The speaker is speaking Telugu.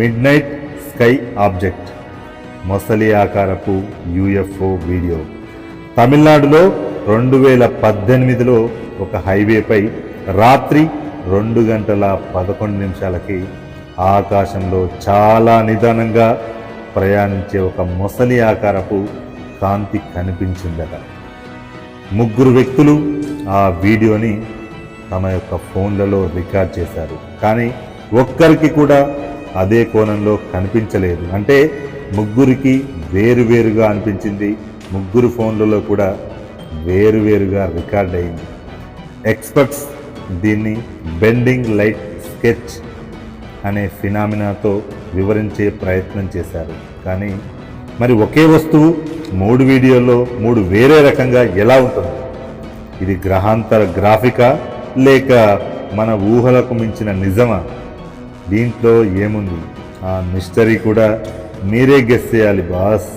మిడ్ నైట్ స్కై ఆబ్జెక్ట్ మొసలి ఆకారపు యుఎఫ్ఓ వీడియో. తమిళనాడులో రెండు వేల పద్దెనిమిదిలో ఒక హైవేపై రాత్రి రెండు గంటల పదకొండు నిమిషాలకి ఆకాశంలో చాలా నిదానంగా ప్రయాణించే ఒక మొసలి ఆకారపు కాంతి కనిపించిందట. ముగ్గురు వ్యక్తులు ఆ వీడియోని తమ యొక్క ఫోన్లలో రికార్డ్ చేశారు. కానీ ఒక్కరికి కూడా అదే కోణంలో కనిపించలేదు. అంటే ముగ్గురికి వేరువేరుగా అనిపించింది. ముగ్గురు ఫోన్లలో కూడా వేరువేరుగా రికార్డ్ అయింది. ఎక్స్పర్ట్స్ దీన్ని బెండింగ్ లైట్ స్కెచ్ అనే ఫినామినాతో వివరించే ప్రయత్నం చేశారు. కానీ మరి ఒకే వస్తువు మూడు వీడియోల్లో మూడు వేరే రకంగా ఎలా ఉంటుంది? ఇది గ్రహాంతర గ్రాఫికా లేక మన ఊహలకు మించిన నిజమా? దీంట్లో ఏముంది? ఆ మిస్టరీ కూడా మీరే గెస్ చేయాలి బాస్.